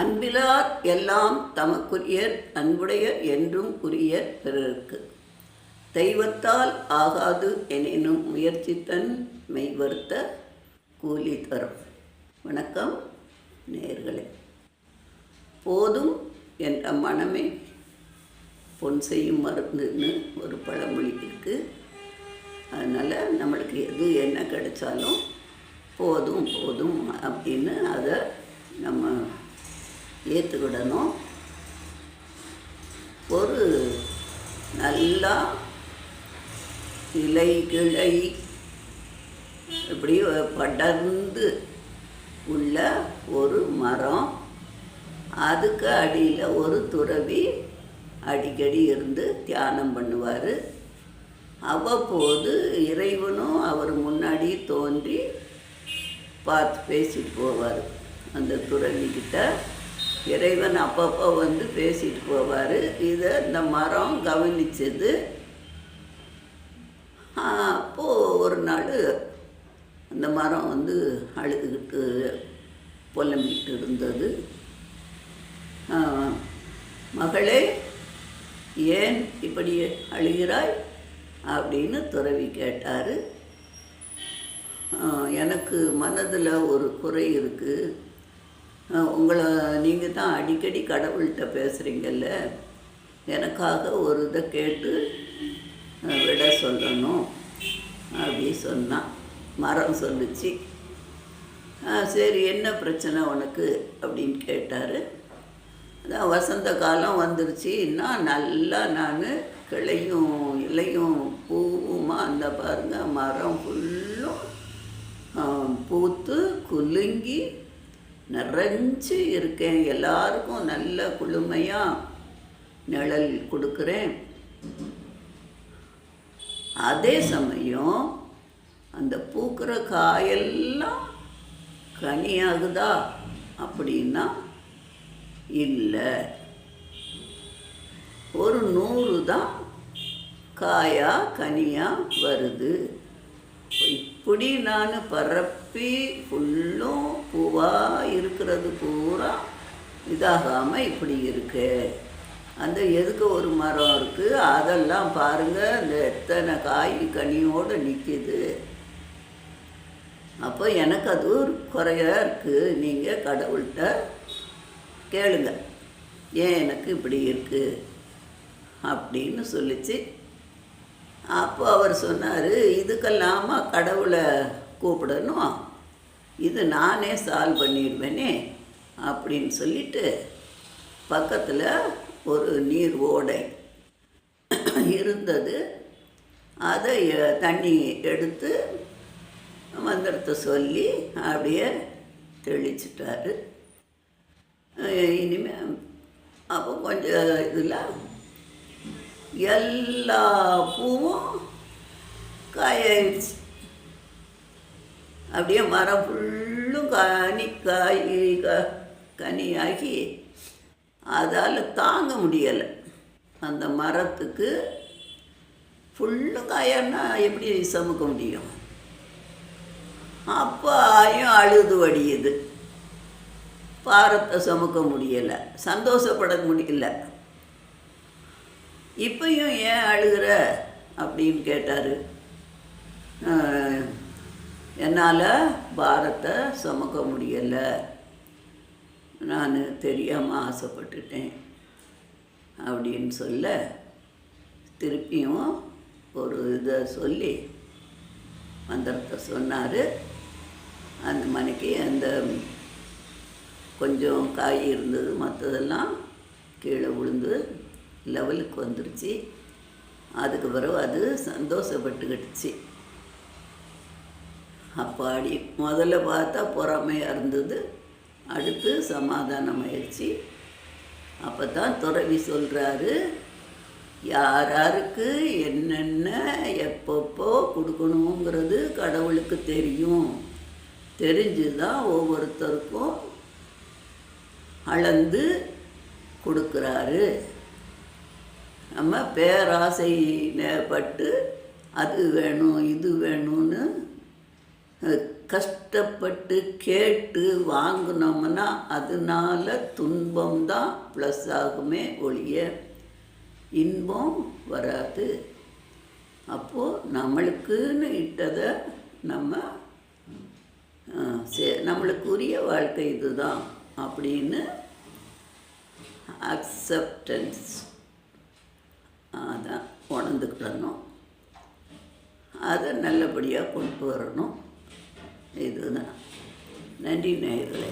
அன்பிலார் எல்லாம் தமக்குரியர் அன்புடையர் என்றும் உரியர் பிறருக்கு. தெய்வத்தால் ஆகாது எனினும் முயற்சி தன் மெய்வருத்த கூலி தரும். வணக்கம் நேர்களே. போதும் என்ற மனமே பொன் செய்யும் மருந்துன்னு ஒரு பழமொழி இருக்குது அதனால் நம்மளுக்கு எது என்ன கிடைச்சாலும் போதும் போதும் அப்படின்னு அதை நம்ம ஏற்றுக்கிடணும் ஒரு நல்லா இலை கிளை இப்படி படர்ந்து உள்ள ஒரு மரம். அதுக்கு அடியில் ஒரு துறவி அடிக்கடி இருந்து தியானம் பண்ணுவார். அவ்வப்போது இறைவனும் அவர் முன்னாடி தோன்றி பார்த்து பேசிட்டு போவார் அந்த துறவிக்கிட்ட இறைவன் அப்பப்போ வந்து பேசிட்டு போவார். இதை இந்த மரம் கவனிச்சது. அப்போது ஒரு நாள் அந்த மரம் வந்து அழுதுகிட்டு புலம்பிக்கிட்டு இருந்தது. மகளே ஏன் இப்படி அழுகிறாய்? அப்படின்னு துறவி கேட்டார். எனக்கு மனதில் ஒரு குறை இருக்குது உங்களை நீங்கள் தான் அடிக்கடி கடவுள்கிட்ட பேசுகிறீங்கல்ல எனக்காக ஒரு இதை கேட்டு விட சொல்லணும் அப்படி சொன்னான் மரம் சொல்லிச்சு. சரி என்ன பிரச்சனை உனக்கு? அப்படின்னு கேட்டார். அதான் வசந்த காலம் வந்துருச்சுன்னா நல்லா நான் கிளையும் இலையும் பூவுமா அந்த பாருங்கள் மரம் ஃபுல்லும் பூத்து குலுங்கி நிறைஞ்சு இருக்கேன். எல்லாருக்கும் நல்ல குளுமையாக நிழல் கொடுக்குறேன். அதே சமயம் அந்த பூக்கிற காயெல்லாம் கனியாகுதா அப்படின்னா இல்லை. ஒரு நூறு தான் காயா கனியாக வருது. இப்படி நான் பரப்பி ஃபுல்லும் பூவாக இருக்கிறது பூரா இதாகாமல் இப்படி இருக்கு. அந்த எதுக்கு ஒரு மரம் இருக்குது அதெல்லாம் பாருங்கள் அந்த எத்தனை காய் கனியோடு நிற்கிது அப்போ எனக்கு அது ஒரு குறையாக இருக்குது நீங்கள் கடவுள்கிட்ட கேளுங்க. ஏன் எனக்கு இப்படி இருக்குது அப்படின்னு சொல்லிச்சு. அப்போ அவர் சொன்னார் இதுக்கெல்லாமா கடவுளை கூப்பிடணும். இது நானே சால்வ் பண்ணிடுவேனே அப்படின்னு சொல்லிட்டு பக்கத்தில் ஒரு நீர் ஓடை இருந்தது. அதை தண்ணி எடுத்து மந்திரத்தை சொல்லி அப்படியே தெளிச்சிட்டாரு. இனிமேல் இனிமே அப்போ கொஞ்சம் இதில் எல்லா பூவும் காயாயிடுச்சு. அப்படியே மரம் ஃபுல்லும் கனி காய் க- கனியாகி அதால் தாங்க முடியலை. அந்த மரத்துக்கு ஃபுல்லும் காயன்னா எப்படி சமைக்க முடியும்? அப்பாயும் அழுது வடியுது. பாரத்தை சுமக்க முடியலை. சந்தோஷப்பட முடியல. இப்பயும் ஏன் அழுகிற? அப்படின்னு கேட்டார். என்னால் பாரத்தை சுமக்க முடியலை. நான் தெரியாமல் ஆசைப்பட்டுட்டேன். அப்படின்னு சொல்ல திருப்பியும் ஒரு இதை சொல்லி மந்திரத்தை சொன்னார். அந்த மணிக்கு அந்த கொஞ்சம் காய் இருந்தது மற்றதெல்லாம் கீழே விழுந்து லெவலுக்கு வந்துருச்சு. அதுக்கு பிறகு அது சந்தோஷப்பட்டுக்கிடுச்சு. அப்பாடி முதல்ல பார்த்தா பொறாமையாக இருந்தது. அடுத்து சமாதானம் ஆயிடுச்சு அப்போ தான் துறவி சொல்கிறாரு யார் யாருக்கு என்னென்ன எப்பப்போ கொடுக்கணுங்கிறது கடவுளுக்கு தெரியும். தெரிஞ்சு தான் ஒவ்வொருத்தருக்கும் அளந்து கொடுக்குறாரு. நம்ம பேராசை பட்டு அது வேணும் இது வேணும்னு கஷ்டப்பட்டு கேட்டு வாங்கினோம்னா அதனால துன்பம் தான் ப்ளஸ் ஆகுமே ஒழிய இன்பம் வராது. அப்போது நம்மளுக்குன்னு இட்டதை நம்ம சே- நம்மளுக்குரிய வாழ்க்கை இதுதான் அப்படின்னு அக்செப்டன்ஸ் அதான் அதை நல்லபடியாக கொண்டு வரணும். இதுதான். நன்றி நேயர்களே.